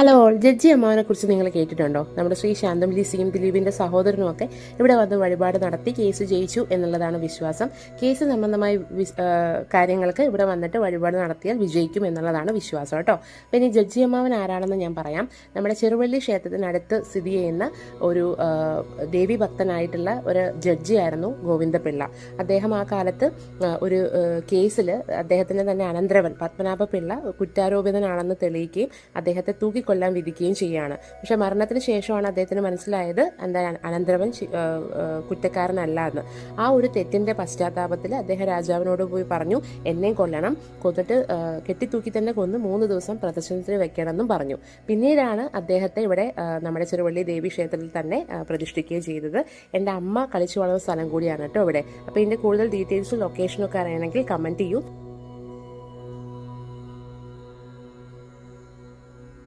Hello judge അമ്മാവനെ കുറിച്ച് നിങ്ങൾ കേട്ടിട്ടുണ്ടോ? നമ്മുടെ ശ്രീ ശാന്തംലി സിയും ദിലീപിന്റെ സഹോദരനും ഒക്കെ ഇവിടെ വന്ന് വഴിപാട് നടത്തി കേസ് ജയിച്ചു എന്നുള്ളതാണ് വിശ്വാസം. കേസ് സംബന്ധമായ കാര്യങ്ങൾക്ക് ഇവിടെ വന്നിട്ട് വഴിപാട് നടത്തിയാൽ വിജയിക്കും എന്നുള്ളതാണ് വിശ്വാസം കേട്ടോ. പിന്നെ ഈ ജഡ്ജി അമ്മാവൻ ആരാണെന്ന് ഞാൻ പറയാം. നമ്മുടെ ചെറുവള്ളി ക്ഷേത്രത്തിനടുത്ത് സ്ഥിതി ചെയ്യുന്ന ഒരു ദേവി ഭക്തനായിട്ടുള്ള ഒരു ജഡ്ജിയായിരുന്നു ഗോവിന്ദപിള്ള. അദ്ദേഹം ആ കാലത്ത് ഒരു കേസിൽ അദ്ദേഹത്തിന്റെ തന്നെ അനന്തരവൻ പത്മനാഭ പിള്ള കുറ്റാരോപിതനാണെന്ന് തെളിയിക്കുകയും അദ്ദേഹത്തെ തൂക്കിക്കൊല്ലാൻ വിധിക്കുകയും ചെയ്യുകയാണ്. പക്ഷെ മരണത്തിന് ശേഷമാണ് അദ്ദേഹത്തിന് മനസ്സിലായത് എന്താ അനന്തരവൻ കുറ്റക്കാരനല്ല എന്ന് ആ ഒരു തെറ്റിന്റെ പശ്ചാത്താപത്തിൽ അദ്ദേഹം രാജാവിനോട് പോയി പറഞ്ഞു എന്നെയും കൊല്ലണം. കൊന്നിട്ട് കെട്ടിത്തൂക്കി തന്നെ കൊന്ന് മൂന്ന് ദിവസം പ്രദർശനത്തിന് വെക്കണമെന്നും പറഞ്ഞു. പിന്നീടാണ് അദ്ദേഹത്തെ ഇവിടെ നമ്മുടെ ചെറുവള്ളി ദേവി ക്ഷേത്രത്തിൽ തന്നെ പ്രതിഷ്ഠിക്കുകയും ചെയ്തത്. എന്റെ അമ്മ കളിച്ചു വളർന്ന സ്ഥലം കൂടിയാണ് കേട്ടോ ഇവിടെ. അപ്പോൾ ഇതിന്റെ കൂടുതൽ ഡീറ്റെയിൽസും ലൊക്കേഷനും ഒക്കെ അറിയണമെങ്കിൽ കമന്റ് ചെയ്യൂ.